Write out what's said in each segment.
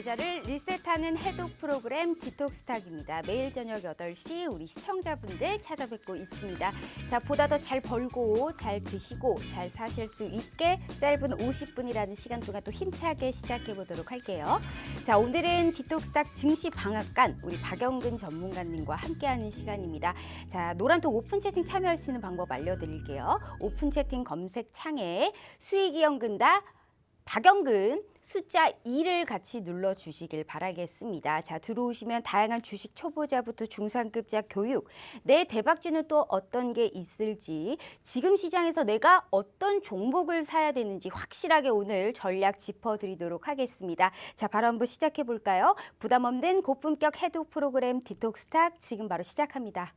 계좌를 리셋하는 해독 프로그램 디톡스탁입니다. 매일 저녁 8시 우리 시청자분들 찾아뵙고 있습니다. 자, 보다 더 잘 벌고 잘 드시고 잘 사실 수 있게 짧은 50분이라는 시간 동안 또 힘차게 시작해 보도록 할게요. 자, 오늘은 디톡스탁 증시 방앗간 우리 박영근 전문가님과 함께하는 시간입니다. 자, 노란톡 오픈 채팅 참여할 수 있는 방법 알려드릴게요. 오픈 채팅 검색 창에 수익이 연근다 박영근 숫자 2를 같이 눌러 주시길 바라겠습니다. 자, 들어오시면 다양한 주식 초보자부터 중상급자 교육, 내 대박주는 또 어떤 게 있을지, 지금 시장에서 내가 어떤 종목을 사야 되는지 확실하게 오늘 전략 짚어 드리도록 하겠습니다. 자, 바로 한번 시작해 볼까요? 부담 없는 고품격 해독 프로그램 디톡스탁 지금 바로 시작합니다.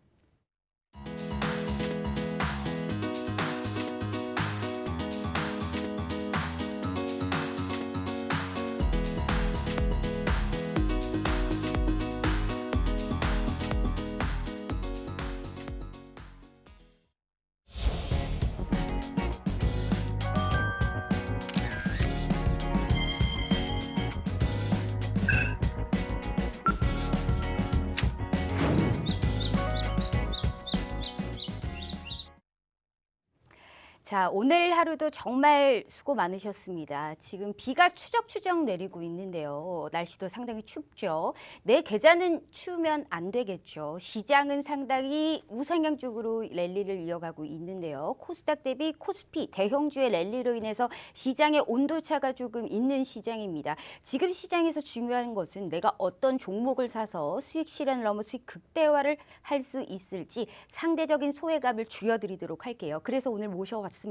자, 오늘 하루도 정말 수고 많으셨습니다. 지금 비가 추적추적 내리고 있는데요. 날씨도 상당히 춥죠. 내 계좌는 추우면 안 되겠죠. 시장은 상당히 우상향 쪽으로 랠리를 이어가고 있는데요. 코스닥 대비 코스피 대형주의 랠리로 인해서 시장의 온도차가 조금 있는 시장입니다. 지금 시장에서 중요한 것은 내가 어떤 종목을 사서 수익 실현을 넘어 수익 극대화를 할 수 있을지 상대적인 소외감을 줄여드리도록 할게요. 그래서 오늘 모셔왔습니다.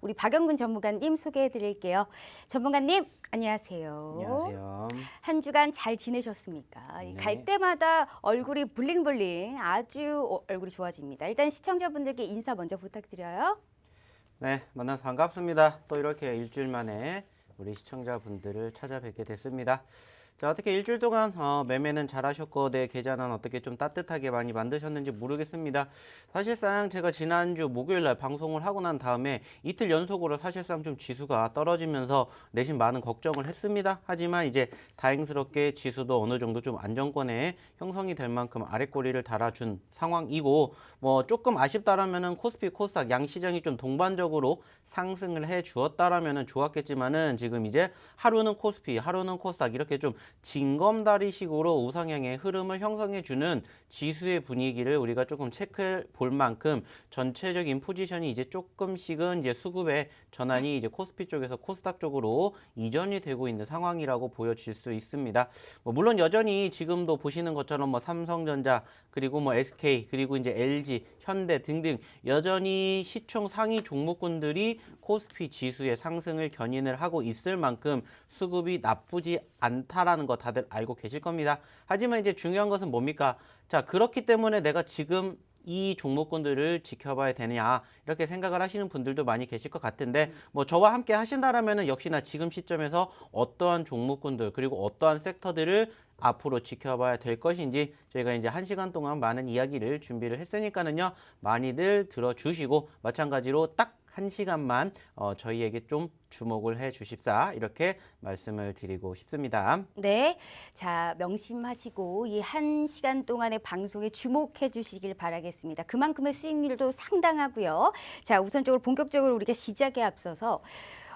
우리 박영근 전문가님 소개해 드릴게요. 전문가님, 안녕하세요. 안녕하세요. 한 주간 잘 지내셨습니까? 이 네. 갈 때마다 얼굴이 블링블링 아주 어- 얼굴이 좋아집니다. 일단 시청자분들께 인사 먼저 부탁드려요. 네, 만나서 반갑습니다. 또 이렇게 일주일 만에 우리 시청자분들을 찾아뵙게 됐습니다. 자, 어떻게 일주일 동안 어, 매매는 잘하셨고 내 계좌는 어떻게 좀 따뜻하게 많이 만드셨는지 모르겠습니다. 사실상 제가 지난주 목요일 날 방송을 하고 난 다음에 이틀 연속으로 사실상 좀 지수가 떨어지면서 내심 많은 걱정을 했습니다. 하지만 이제 다행스럽게 지수도 어느 정도 좀 안정권에 형성이 될 만큼 아랫꼬리를 달아준 상황이고 뭐 조금 아쉽다라면은 코스피 코스닥 양 시장이 좀 동반적으로 상승을 해 주었다라면은 좋았겠지만은 지금 이제 하루는 코스피 하루는 코스닥 이렇게 좀 징검다리식으로 우상향의 흐름을 형성해 주는 지수의 분위기를 우리가 조금 체크해 볼 만큼 전체적인 포지션이 이제 조금씩은 이제 수급의 전환이 이제 코스피 쪽에서 코스닥 쪽으로 이전이 되고 있는 상황이라고 보여질 수 있습니다. 뭐 물론 여전히 지금도 보시는 것처럼 뭐 삼성전자 그리고 뭐 SK 그리고 이제 LG, 현대 등등 여전히 시총 상위 종목군들이 코스피 지수의 상승을 견인을 하고 있을 만큼 수급이 나쁘지 않다라는 거 다들 알고 계실 겁니다. 하지만 이제 중요한 것은 뭡니까? 자, 그렇기 때문에 내가 지금 이 종목군들을 지켜봐야 되냐 이렇게 생각을 하시는 분들도 많이 계실 것 같은데 뭐 저와 함께 하신다라면은 역시나 지금 시점에서 어떠한 종목군들 그리고 어떠한 섹터들을 앞으로 지켜봐야 될 것인지 저희가 이제 한 시간 동안 많은 이야기를 준비를 했으니까는요 많이들 들어주시고 마찬가지로 딱 한 시간만 어, 저희에게 좀 주목을 해 주십사 이렇게 말씀을 드리고 싶습니다. 네. 자, 명심하시고 이 한 시간 동안의 방송에 주목해 주시길 바라겠습니다. 그만큼의 수익률도 상당하고요. 자, 우선적으로 본격적으로 우리가 시작에 앞서서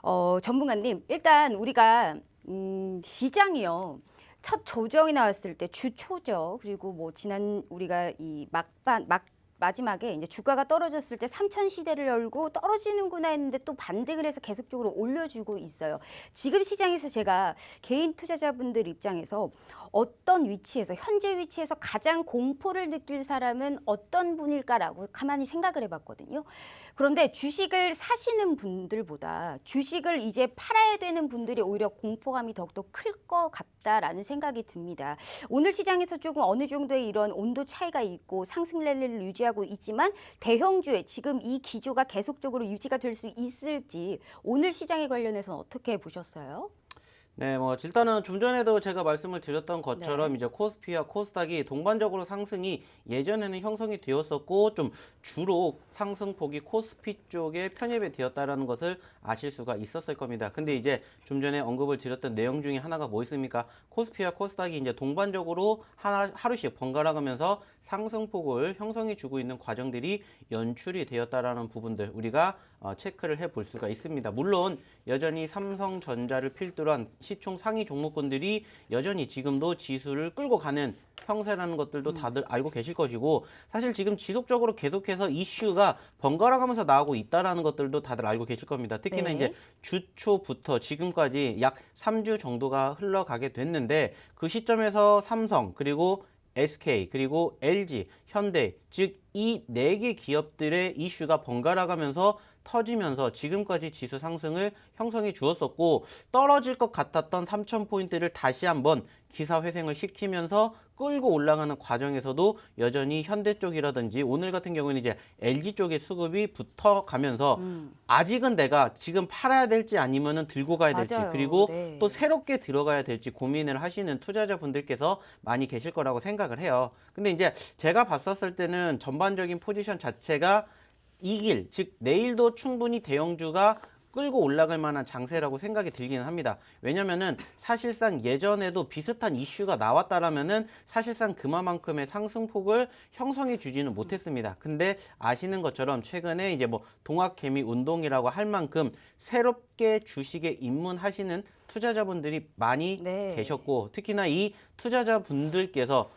어, 전문가님, 일단 우리가 음, 시장이요. 첫 조정이 나왔을 때 주초죠. 그리고 뭐 지난 우리가 이 막반 막 마지막에 이제 주가가 떨어졌을 때 삼천 시대를 열고 떨어지는구나 했는데 또 반등을 해서 계속적으로 올려주고 있어요. 지금 시장에서 제가 개인 투자자분들 입장에서 어떤 위치에서 현재 위치에서 가장 공포를 느낄 사람은 어떤 분일까라고 가만히 생각을 해봤거든요. 그런데 주식을 사시는 분들보다 주식을 이제 팔아야 되는 분들이 오히려 공포감이 더욱더 클 것 같다라는 생각이 듭니다. 오늘 시장에서 조금 어느 정도의 이런 온도 차이가 있고 상승 랠리를 유지하고 있지만 대형주의 지금 이 기조가 계속적으로 유지가 될 수 있을지 오늘 시장에 관련해서는 어떻게 보셨어요? 네, 뭐 일단은 좀 전에도 제가 말씀을 드렸던 것처럼 이제 코스피와 코스닥이 동반적으로 상승이 예전에는 형성이 되었었고 좀 주로 상승폭이 코스피 쪽에 편입이 되었다라는 것을 아실 수가 있었을 겁니다. 근데 이제 좀 전에 언급을 드렸던 내용 중에 하나가 뭐 있습니까? 코스피와 코스닥이 이제 동반적으로 하나, 하루씩 번갈아 가면서 상승폭을 형성해 주고 있는 과정들이 연출이 되었다라는 부분들 우리가 어, 체크를 해 볼 수가 있습니다. 물론 여전히 삼성전자를 필두로 한 시총 상위 종목군들이 여전히 지금도 지수를 끌고 가는 형세라는 것들도 다들 알고 계실 것이고 사실 지금 지속적으로 계속해서 이슈가 번갈아 가면서 나오고 있다라는 것들도 다들 알고 계실 겁니다. 특히나 네. 이제 주 초부터 지금까지 약 3주 정도가 흘러가게 됐는데 그 시점에서 삼성 그리고 SK 그리고 LG, 현대 즉 이 네 개 기업들의 이슈가 번갈아 가면서 터지면서 지금까지 지수 상승을 형성해 주었었고 떨어질 것 같았던 3천 포인트를 다시 한번 기사 회생을 시키면서 끌고 올라가는 과정에서도 여전히 현대 쪽이라든지 오늘 같은 경우는 이제 LG 쪽의 수급이 붙어가면서 음. 아직은 내가 지금 팔아야 될지 아니면은 들고 가야 될지 맞아요. 그리고 네. 또 새롭게 들어가야 될지 고민을 하시는 투자자분들께서 많이 계실 거라고 생각을 해요. 근데 이제 제가 봤었을 때는 전반적인 포지션 자체가 이길, 즉 내일도 충분히 대형주가 끌고 올라갈 만한 장세라고 생각이 들기는 합니다. 왜냐면은 사실상 예전에도 비슷한 이슈가 나왔다라면은 사실상 그만큼의 상승폭을 형성해 주지는 못했습니다. 근데 아시는 것처럼 최근에 이제 뭐 동학개미 운동이라고 할 만큼 새롭게 주식에 입문하시는 투자자분들이 많이 네. 계셨고 특히나 이 투자자분들께서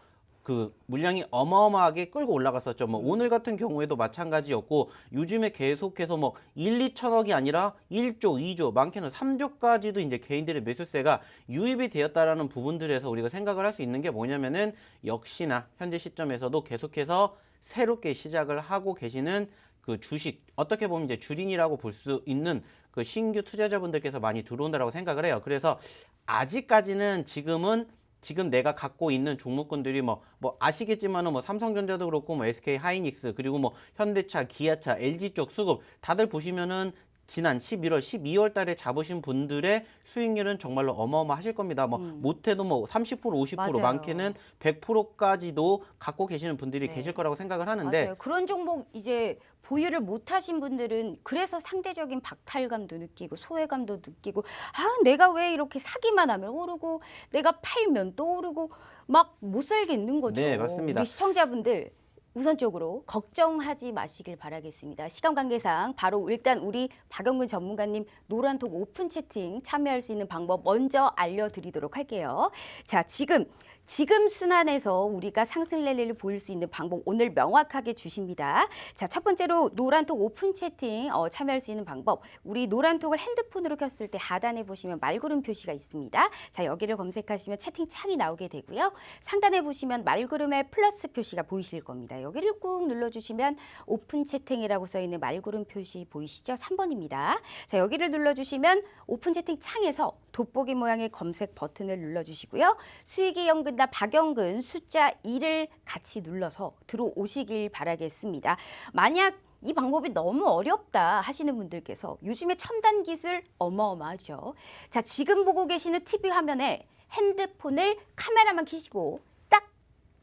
그 물량이 어마어마하게 끌고 올라갔었죠. 뭐 오늘 같은 경우에도 마찬가지였고 요즘에 계속해서 뭐 1, 2천억이 아니라 1조, 2조, 많게는 3조까지도 이제 개인들의 매수세가 유입이 되었다라는 부분들에서 우리가 생각을 할 수 있는 게 뭐냐면은 역시나 현재 시점에서도 계속해서 새롭게 시작을 하고 계시는 그 주식 어떻게 보면 이제 주린이라고 볼 수 있는 그 신규 투자자분들께서 많이 들어온다라고 생각을 해요. 그래서 아직까지는 지금은 지금 내가 갖고 있는 종목군들이 뭐, 뭐 아시겠지만은 뭐 삼성전자도 그렇고 뭐 SK 하이닉스 그리고 뭐 현대차, 기아차, LG 쪽 수급 다들 보시면은 지난 11월, 12월 달에 잡으신 분들의 수익률은 정말로 어마어마하실 겁니다. 뭐 못해도 뭐 30%, 50% 맞아요. 많게는 100%까지도 갖고 계시는 분들이 네. 계실 거라고 생각을 하는데 맞아요. 그런 종목 이제 보유를 못하신 분들은 그래서 상대적인 박탈감도 느끼고 소외감도 느끼고 아 내가 왜 이렇게 사기만 하면 오르고 내가 팔면 또 오르고 막 못 살겠는 거죠. 네, 맞습니다. 우리 시청자분들 우선적으로 걱정하지 마시길 바라겠습니다. 시간 관계상 바로 일단 우리 박영근 전문가님 노란톡 오픈 채팅 참여할 수 있는 방법 먼저 알려드리도록 할게요. 자, 지금 지금 순환에서 우리가 상승 랠리를 보일 수 있는 방법 오늘 명확하게 주십니다. 자, 첫 번째로 노란톡 오픈 채팅 어, 참여할 수 있는 방법. 우리 노란톡을 핸드폰으로 켰을 때 하단에 보시면 말구름 표시가 있습니다. 자, 여기를 검색하시면 채팅 창이 나오게 되고요. 상단에 보시면 말구름의 플러스 표시가 보이실 겁니다. 여기를 꾹 눌러주시면 오픈 채팅이라고 써 있는 말구름 표시 보이시죠? 3번입니다. 자, 여기를 눌러주시면 오픈 채팅 창에서 돋보기 모양의 검색 버튼을 눌러주시고요. 수익이 연근다 박연근 숫자 2를 같이 눌러서 들어오시길 바라겠습니다. 만약 이 방법이 너무 어렵다 하시는 분들께서 요즘에 첨단 기술 어마어마하죠. 자, 지금 보고 계시는 TV 화면에 핸드폰을 카메라만 켜시고 딱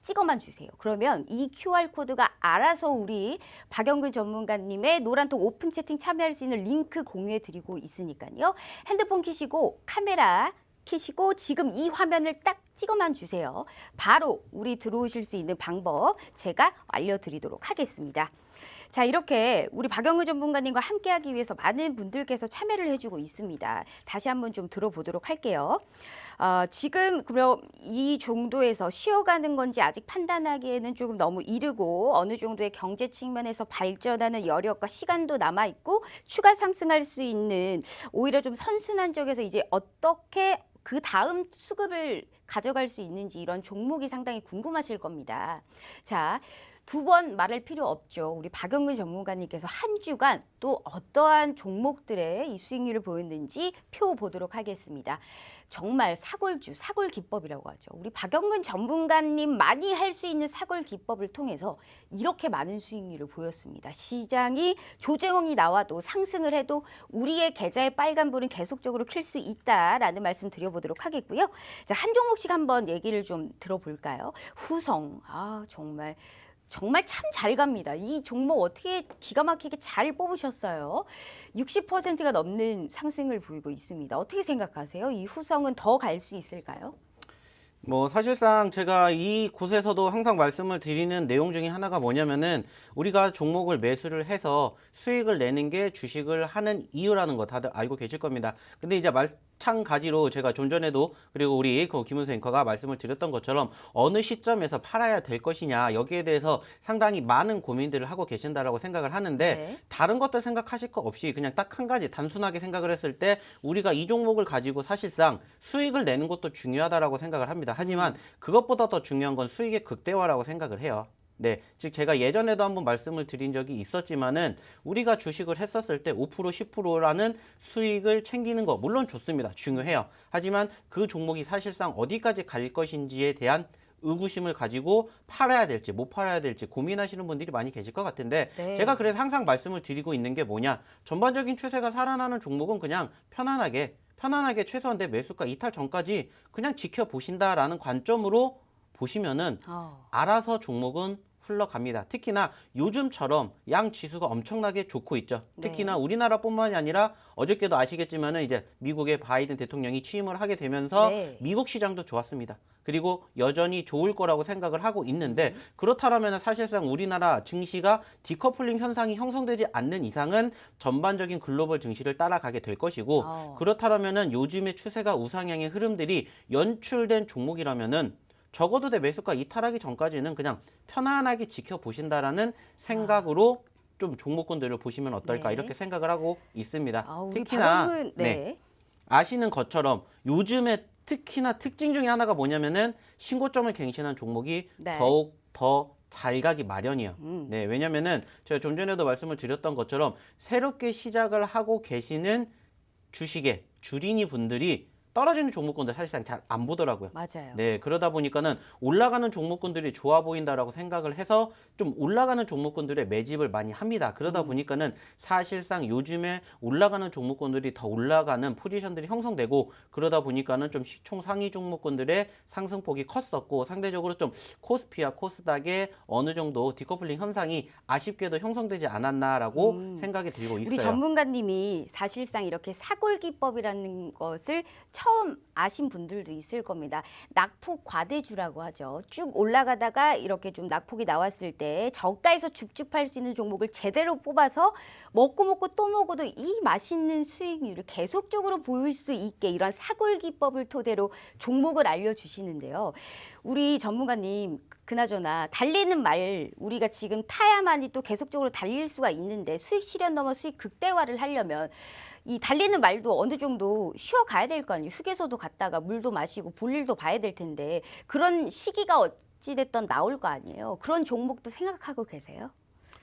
찍어만 주세요. 그러면 이 QR코드가 알아서 우리 박영근 전문가님의 노란톡 오픈 채팅 참여할 수 있는 링크 공유해 드리고 있으니까요. 핸드폰 켜시고 카메라 켜시고 지금 이 화면을 딱 찍어만 주세요. 바로 우리 들어오실 수 있는 방법 제가 알려드리도록 하겠습니다. 자 이렇게 우리 박영우 전문가님과 함께하기 위해서 많은 분들께서 참여를 해주고 있습니다. 다시 한번 좀 들어보도록 할게요. 어, 지금 그럼 이 정도에서 쉬어가는 건지 아직 판단하기에는 조금 너무 이르고 어느 정도의 경제 측면에서 발전하는 여력과 시간도 남아 있고 추가 상승할 수 있는 오히려 좀 선순환 쪽에서 이제 어떻게 그 다음 수급을 가져갈 수 있는지 이런 종목이 상당히 궁금하실 겁니다. 자. 두 번 말할 필요 없죠. 우리 박영근 전문가님께서 한 주간 또 어떠한 종목들의 이 수익률을 보였는지 표 보도록 하겠습니다. 정말 사골주, 사골 기법이라고 하죠. 우리 박영근 전문가님 많이 할 수 있는 사골 기법을 통해서 이렇게 많은 수익률을 보였습니다. 시장이 조정이 나와도 상승을 해도 우리의 계좌의 빨간불은 계속적으로 킬 수 있다라는 말씀 드려보도록 하겠고요. 자, 한 종목씩 한번 얘기를 좀 들어볼까요? 후성, 아 정말 정말 참 잘 갑니다. 이 종목 어떻게 기가 막히게 잘 뽑으셨어요? 60%가 넘는 상승을 보이고 있습니다. 어떻게 생각하세요? 이 후성은 더 갈 수 있을까요? 뭐 사실상 제가 이 곳에서도 항상 말씀을 드리는 내용 중에 하나가 뭐냐면은 우리가 종목을 매수를 해서 수익을 내는 게 주식을 하는 이유라는 거 다들 알고 계실 겁니다. 근데 이제 마찬가지로 제가 좀 전에도 그리고 우리 그 김은수 앵커가 말씀을 드렸던 것처럼 어느 시점에서 팔아야 될 것이냐 여기에 대해서 상당히 많은 고민들을 하고 계신다라고 생각을 하는데 네. 다른 것들 생각하실 거 없이 그냥 딱 한 가지 단순하게 생각을 했을 때 우리가 이 종목을 가지고 사실상 수익을 내는 것도 중요하다라고 생각을 합니다. 하지만 그것보다 더 중요한 건 수익의 극대화라고 생각을 해요. 네, 즉 제가 예전에도 한번 말씀을 드린 적이 있었지만은 우리가 주식을 했었을 때 5% 10%라는 수익을 챙기는 거 물론 좋습니다. 중요해요. 하지만 그 종목이 사실상 어디까지 갈 것인지에 대한 의구심을 가지고 팔아야 될지 못 팔아야 될지 고민하시는 분들이 많이 계실 것 같은데 네. 제가 그래서 항상 말씀을 드리고 있는 게 뭐냐 전반적인 추세가 살아나는 종목은 그냥 편안하게 편안하게 최소한 내 매수가 이탈 전까지 그냥 지켜보신다라는 관점으로 보시면은 어. 알아서 종목은 흘러갑니다. 특히나 요즘처럼 양 지수가 엄청나게 좋고 있죠. 특히나 우리나라뿐만이 아니라 어저께도 아시겠지만은 이제 미국의 바이든 대통령이 취임을 하게 되면서 네. 미국 시장도 좋았습니다. 그리고 여전히 좋을 거라고 생각을 하고 있는데 그렇다면 사실상 우리나라 증시가 디커플링 현상이 형성되지 않는 이상은 전반적인 글로벌 증시를 따라가게 될 것이고 어. 그렇다면은 요즘의 추세가 우상향의 흐름들이 연출된 종목이라면은 적어도 내 매수가 이탈하기 전까지는 그냥 편안하게 지켜보신다라는 생각으로 좀 종목군들을 보시면 어떨까 네. 이렇게 생각을 하고 있습니다. 아, 우리 특히나 박영근 네. 아시는 것처럼 요즘에 특히나 특징 중에 하나가 뭐냐면은 신고점을 갱신한 종목이 네. 더욱 더 잘 가기 마련이에요. 음. 네, 왜냐면은 제가 좀 전에도 말씀을 드렸던 것처럼 새롭게 시작을 하고 계시는 주식의 주린이 분들이 떨어지는 종목군들 사실상 잘 안 보더라고요. 맞아요. 네, 그러다 보니까는 올라가는 종목군들이 좋아 보인다라고 생각을 해서 좀 올라가는 종목군들의 매집을 많이 합니다. 그러다 보니까는 사실상 요즘에 올라가는 종목군들이 더 올라가는 포지션들이 형성되고 그러다 보니까는 좀 시총 상위 종목군들의 상승폭이 컸었고 상대적으로 좀 코스피와 코스닥의 어느 정도 디커플링 현상이 아쉽게도 형성되지 않았나라고 생각이 들고 있어요. 우리 전문가님이 사실상 이렇게 사골 기법이라는 것을 처음 아신 분들도 있을 겁니다. 낙폭 과대주라고 하죠. 쭉 올라가다가 이렇게 좀 낙폭이 나왔을 때 저가에서 줍줍할 수 있는 종목을 제대로 뽑아서 먹고 먹고 또 먹어도 이 맛있는 수익률을 계속적으로 보일 수 있게 이런 사골 기법을 토대로 종목을 알려주시는데요. 우리 전문가님 그나저나 달리는 말 우리가 지금 타야만이 또 계속적으로 달릴 수가 있는데 수익 실현 넘어 수익 극대화를 하려면 이 달리는 말도 어느 정도 쉬어 가야 될 거 아니에요. 휴게소도 갔다가 물도 마시고 볼일도 봐야 될 텐데 그런 시기가 어찌 됐던 나올 거 아니에요. 그런 종목도 생각하고 계세요?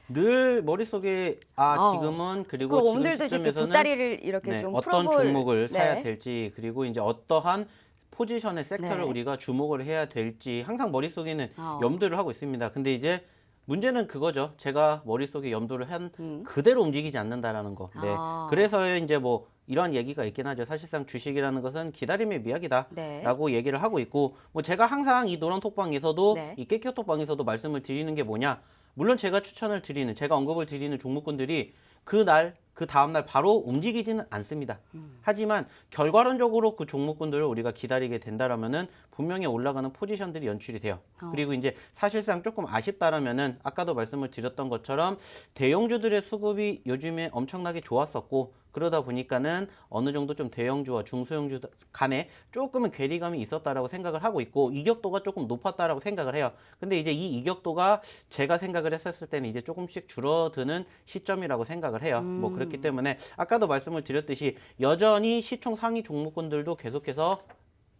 늘 머릿속에 아 어. 지금은 그리고 지금 오늘도 이렇게 시점에서는 보따리를 이렇게 네, 좀 어떤 풀어볼 종목을 사야 네. 될지 그리고 이제 어떠한 포지션의 섹터를 네. 우리가 주목을 해야 될지 항상 머릿속에는 어. 염두를 하고 있습니다. 근데 이제 문제는 그거죠. 제가 머릿속에 염두를 한 음. 그대로 움직이지 않는다라는 거. 네. 아. 그래서 이제 뭐 이런 얘기가 있긴 하죠. 사실상 주식이라는 것은 기다림의 미학이다. 네. 라고 얘기를 하고 있고 뭐 제가 항상 이 노란 톡방에서도 네. 이 깨끼 톡방에서도 말씀을 드리는 게 뭐냐 물론 제가 추천을 드리는 제가 언급을 드리는 종목군들이 그날 그 다음날 바로 움직이지는 않습니다. 음. 하지만 결과론적으로 그 종목군들을 우리가 기다리게 된다라면은 분명히 올라가는 포지션들이 연출이 돼요. 어. 그리고 이제 사실상 조금 아쉽다라면은 아까도 말씀을 드렸던 것처럼 대형주들의 수급이 요즘에 엄청나게 좋았었고 그러다 보니까는 어느 정도 좀 대형주와 중소형주 간에 조금은 괴리감이 있었다라고 생각을 하고 있고 이격도가 조금 높았다라고 생각을 해요. 근데 이제 이 이격도가 제가 생각을 했었을 때는 이제 조금씩 줄어드는 시점이라고 생각을 해요. 뭐 그렇기 때문에 아까도 말씀을 드렸듯이 여전히 시총 상위 종목군들도 계속해서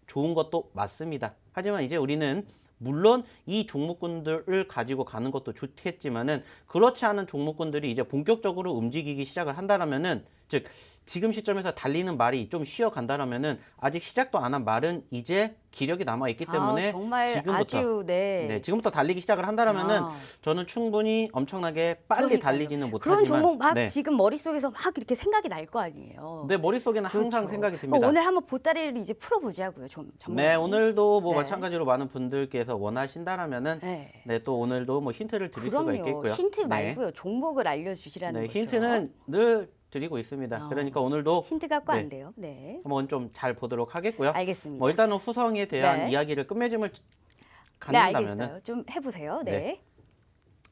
좋은 것도 맞습니다. 하지만 이제 우리는 물론 이 종목군들을 가지고 가는 것도 좋겠지만은 그렇지 않은 종목군들이 이제 본격적으로 움직이기 시작을 한다라면은 즉 지금 시점에서 달리는 말이 좀 쉬어 간다라면은 아직 시작도 안 한 말은 이제 기력이 남아 있기 때문에 아, 지금부터 아주 네. 네, 지금부터 달리기 시작을 한다라면은 아. 저는 충분히 엄청나게 빨리 그러니까요. 달리지는 그런 못하지만 종목 막 네. 지금 머릿속에서 막 이렇게 생각이 날 거 아니에요. 내 머릿속에는 항상 그렇죠. 생각이 듭니다. 오늘 한번 보따리를 이제 풀어보자고요. 좀 전문가님. 네, 오늘도 뭐 네. 마찬가지로 많은 분들께서 원하신다라면은 네. 네, 또 오늘도 뭐 힌트를 드릴 수가 그럼요. 있겠고요. 힌트 네. 말고요. 종목을 알려주시라는 네, 거죠. 힌트는 늘 드리고 있습니다. 어. 그러니까 오늘도 힌트 갖고 네. 안 돼요. 네. 한번 좀 잘 보도록 하겠고요. 알겠습니다. 뭐 일단은 후성에 대한 네. 이야기를 끝맺음을 네, 갖는다면은 알겠어요. 좀 해보세요. 네. 네.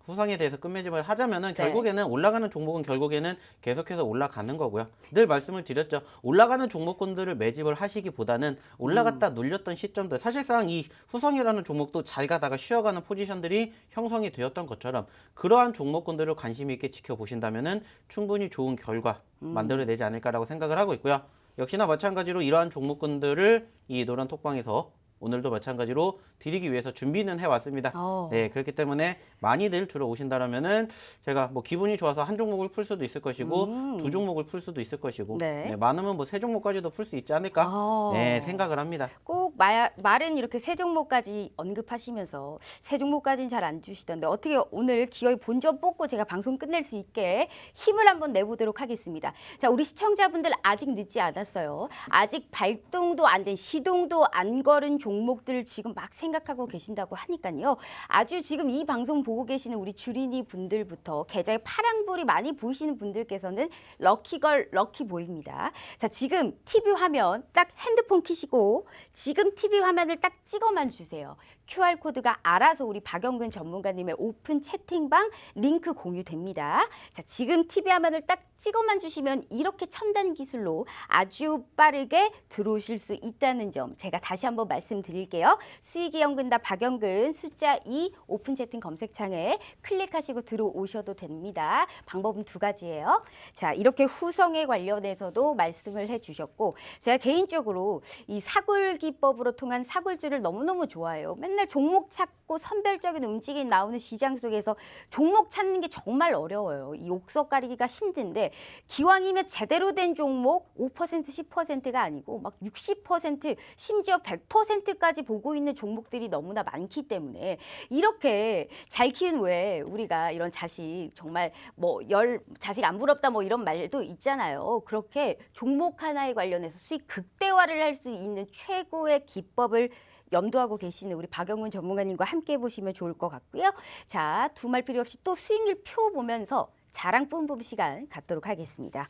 후성에 대해서 끝맺음을 하자면은 네. 결국에는 올라가는 종목은 결국에는 계속해서 올라가는 거고요. 늘 말씀을 드렸죠. 올라가는 종목군들을 매집을 하시기보다는 올라갔다 음. 눌렸던 시점들 사실상 이 후성이라는 종목도 잘 가다가 쉬어가는 포지션들이 형성이 되었던 것처럼 그러한 종목군들을 관심 있게 지켜보신다면은 충분히 좋은 결과 음. 만들어내지 않을까라고 생각을 하고 있고요. 역시나 마찬가지로 이러한 종목군들을 이 노란 톡방에서 오늘도 마찬가지로 드리기 위해서 준비는 해왔습니다. 어. 네, 그렇기 때문에 많이들 들어 오신다라면은 제가 뭐 기분이 좋아서 한 종목을 풀 수도 있을 것이고 음. 두 종목을 풀 수도 있을 것이고 네. 네, 많으면 뭐 세 종목까지도 풀 수 있지 않을까? 어. 네, 생각을 합니다. 꼭 말, 말은 이렇게 세 종목까지 언급하시면서 세 종목까지는 잘 안 주시던데 어떻게 오늘 기어이 본전 뽑고 제가 방송 끝낼 수 있게 힘을 한번 내보도록 하겠습니다. 자, 우리 시청자분들 아직 늦지 않았어요. 아직 발동도 안 된 시동도 안 걸은 종목들을 지금 막 생각하고 계신다고 하니까요. 아주 지금 이 방송 보고 계시는 우리 주린이 분들부터 계좌에 파랑불이 많이 보이시는 분들께서는 럭키걸 럭키 보입니다. 자, 지금 TV 화면 딱 핸드폰 키시고 지금 TV 화면을 딱 찍어만 주세요. QR 코드가 알아서 우리 박영근 전문가님의 오픈 채팅방 링크 공유됩니다. 자, 지금 TV 화면을 딱 찍어만 주시면 이렇게 첨단 기술로 아주 빠르게 들어오실 수 있다는 점 제가 다시 한번 말씀 드릴게요. 수익이 연근다 박영근 숫자 2 오픈 채팅 검색창에 클릭하시고 들어오셔도 됩니다. 방법은 두 가지예요. 자, 이렇게 후성에 관련해서도 말씀을 해 주셨고 제가 개인적으로 이 사골 기법으로 통한 사골주를 너무너무 좋아해요. 맨날 종목 찾고 선별적인 움직임 나오는 시장 속에서 종목 찾는 게 정말 어려워요. 이 옥석 가리기가 힘든데 기왕이면 제대로 된 종목 5% 10%가 아니고 막 60% 심지어 100% 까지 보고 있는 종목들이 너무나 많기 때문에 이렇게 잘 키운 왜 우리가 이런 자식 정말 뭐 열 자식 안 부럽다 뭐 이런 말도 있잖아요. 그렇게 종목 하나에 관련해서 수익 극대화를 할 수 있는 최고의 기법을 염두하고 계시는 우리 박영훈 전문가님과 함께 보시면 좋을 것 같고요. 자, 두 말 필요 없이 또 수익률 표 보면서 자랑 뿜뿜 시간 갖도록 하겠습니다.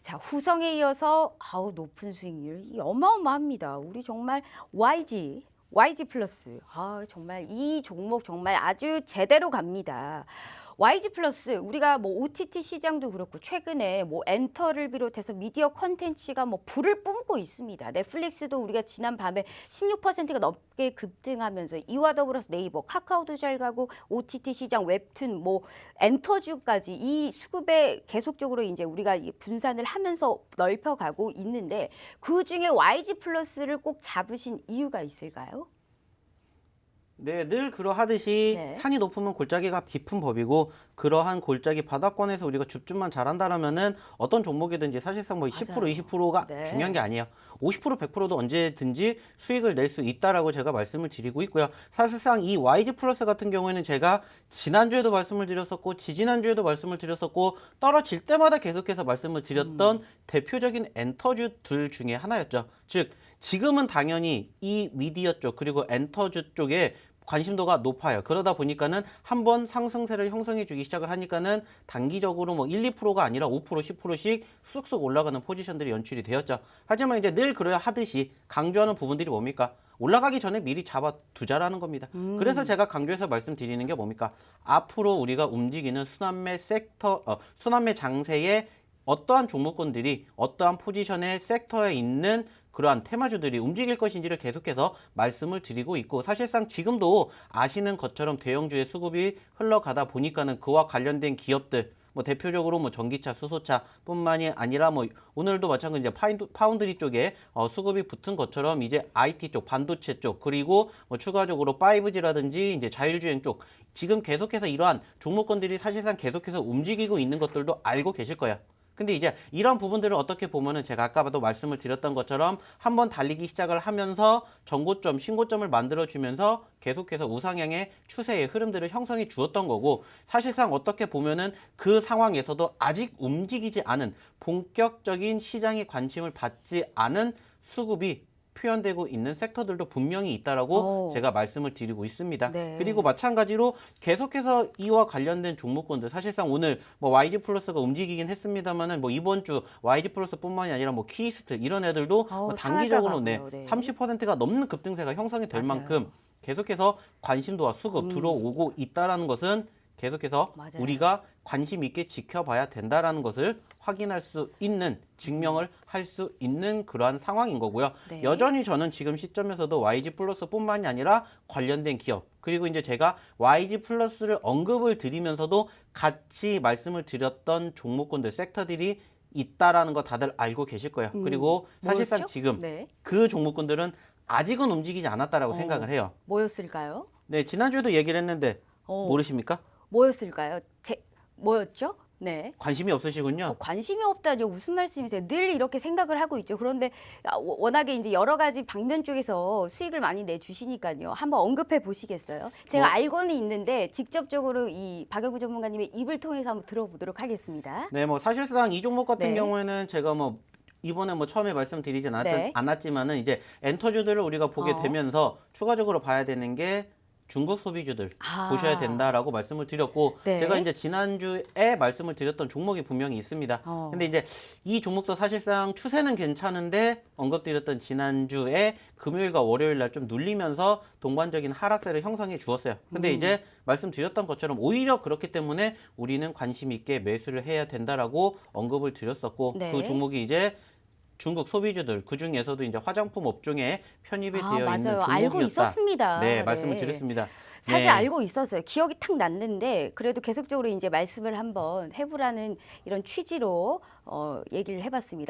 자, 후성에 이어서 아우 높은 수익률 이 어마어마합니다. 우리 정말 YG YG 플러스 아 정말 이 종목 정말 아주 제대로 갑니다. YG 플러스 우리가 뭐 OTT 시장도 그렇고 최근에 뭐 엔터를 비롯해서 미디어 컨텐츠가 뭐 불을 뿜고 있습니다. 넷플릭스도 우리가 지난 밤에 16%가 넘게 급등하면서 이와 더불어서 네이버, 카카오도 잘 가고 OTT 시장, 웹툰, 뭐 엔터주까지 이 수급에 계속적으로 이제 우리가 이 분산을 하면서 넓혀가고 있는데 그 중에 YG 플러스를 꼭 잡으신 이유가 있을까요? 네, 늘 그러하듯이 네. 산이 높으면 골짜기가 깊은 법이고 그러한 골짜기 바닥권에서 우리가 줍줍만 잘한다라면은 어떤 종목이든지 사실상 뭐 10% 맞아요. 20%가 네. 중요한 게 아니에요. 50% 100%도 언제든지 수익을 낼 수 있다라고 제가 말씀을 드리고 있고요. 사실상 이 YG 플러스 같은 경우에는 제가 지난주에도 말씀을 드렸었고 지지난주에도 말씀을 드렸었고 떨어질 때마다 계속해서 말씀을 드렸던 음. 대표적인 엔터주들 중에 하나였죠. 즉 지금은 당연히 이 미디어 쪽 그리고 엔터주 쪽에 관심도가 높아요. 그러다 보니까는 한번 상승세를 형성해 주기 시작을 하니까는 단기적으로 뭐 1, 2%가 아니라 5%, 10%씩 쑥쑥 올라가는 포지션들이 연출이 되었죠. 하지만 이제 늘 그래야 하듯이 강조하는 부분들이 뭡니까? 올라가기 전에 미리 잡아 두자라는 겁니다. 그래서 제가 강조해서 말씀드리는 게 뭡니까? 앞으로 우리가 움직이는 순환매 섹터, 어, 순환매 장세에 어떠한 종목군들이 어떠한 포지션의 섹터에 있는 그러한 테마주들이 움직일 것인지를 계속해서 말씀을 드리고 있고 사실상 지금도 아시는 것처럼 대형주의 수급이 흘러가다 보니까는 그와 관련된 기업들 뭐 대표적으로 뭐 전기차, 수소차뿐만이 아니라 뭐 오늘도 마찬가지 파인드, 파운드리 쪽에 어, 수급이 붙은 것처럼 이제 IT 쪽, 반도체 쪽 그리고 뭐 추가적으로 5G라든지 이제 자율주행 쪽 지금 계속해서 이러한 종목권들이 사실상 계속해서 움직이고 있는 것들도 알고 계실 거야. 근데 이제 이런 부분들을 어떻게 보면은 제가 아까도 말씀을 드렸던 것처럼 한번 달리기 시작을 하면서 전고점, 신고점을 만들어 주면서 계속해서 우상향의 추세의 흐름들을 형성해 주었던 거고 사실상 어떻게 보면은 그 상황에서도 아직 움직이지 않은 본격적인 시장의 관심을 받지 않은 수급이 표현되고 있는 섹터들도 분명히 있다라고 오. 제가 말씀을 드리고 있습니다. 네. 그리고 마찬가지로 계속해서 이와 관련된 종목군들 사실상 오늘 뭐 YG 플러스가 움직이긴 했습니다만은 뭐 이번 주 YG 플러스뿐만이 아니라 뭐 키스트 이런 애들도 어우, 뭐 단기적으로 네. 네. 30%가 넘는 급등세가 형성이 될 맞아요. 만큼 계속해서 관심도와 수급 음. 들어오고 있다라는 것은 계속해서 맞아요. 우리가 관심 있게 지켜봐야 된다라는 것을 확인할 수 있는 증명을 할 수 있는 그러한 상황인 거고요. 네. 여전히 저는 지금 시점에서도 YG 플러스뿐만이 아니라 관련된 기업 그리고 이제 제가 YG 플러스를 언급을 드리면서도 같이 말씀을 드렸던 종목군들 섹터들이 있다라는 거 다들 알고 계실 거예요. 음, 그리고 사실상 뭐였죠? 지금 네. 그 종목군들은 아직은 움직이지 않았다라고 어. 생각을 해요. 뭐였을까요? 네, 지난주에도 얘기를 했는데 어, 모르십니까? 뭐였을까요? 제 뭐였죠? 네. 관심이 없으시군요. 어, 관심이 없다뇨 무슨 말씀이세요? 늘 이렇게 생각을 하고 있죠. 그런데 아, 워- 워낙에 이제 여러 가지 방면 쪽에서 수익을 많이 내 주시니까요. 한번 언급해 보시겠어요? 제가 뭐- 알고는 있는데 직접적으로 이 박영구 전문가님의 입을 통해서 한번 들어보도록 하겠습니다. 네, 뭐 사실상 이 종목 같은 네. 경우에는 제가 뭐 이번에 뭐 처음에 말씀드리진 않았, 네. 않았지만은 이제 엔터주들을 우리가 보게 어. 되면서 추가적으로 봐야 되는 게 중국 소비주들 아. 보셔야 된다라고 말씀을 드렸고 네. 제가 이제 지난주에 말씀을 드렸던 종목이 분명히 있습니다. 어. 근데 이제 이 종목도 사실상 추세는 괜찮은데 언급드렸던 지난주에 금요일과 월요일 날 좀 눌리면서 동반적인 하락세를 형성해 주었어요. 근데 음. 이제 말씀드렸던 것처럼 오히려 그렇기 때문에 우리는 관심 있게 매수를 해야 된다라고 언급을 드렸었고 네. 그 종목이 이제 중국 소비주들 그 중에서도 이제 화장품 업종에 편입이 아, 되어 있는 맞아요. 종목이었다. 알고 있었습니다. 네, 말씀을 네. 드렸습니다. 사실 네. 알고 있었어요. 기억이 탁 났는데 그래도 계속적으로 이제 말씀을 한번 해보라는 이런 취지로 어, 얘기를 해봤습니다.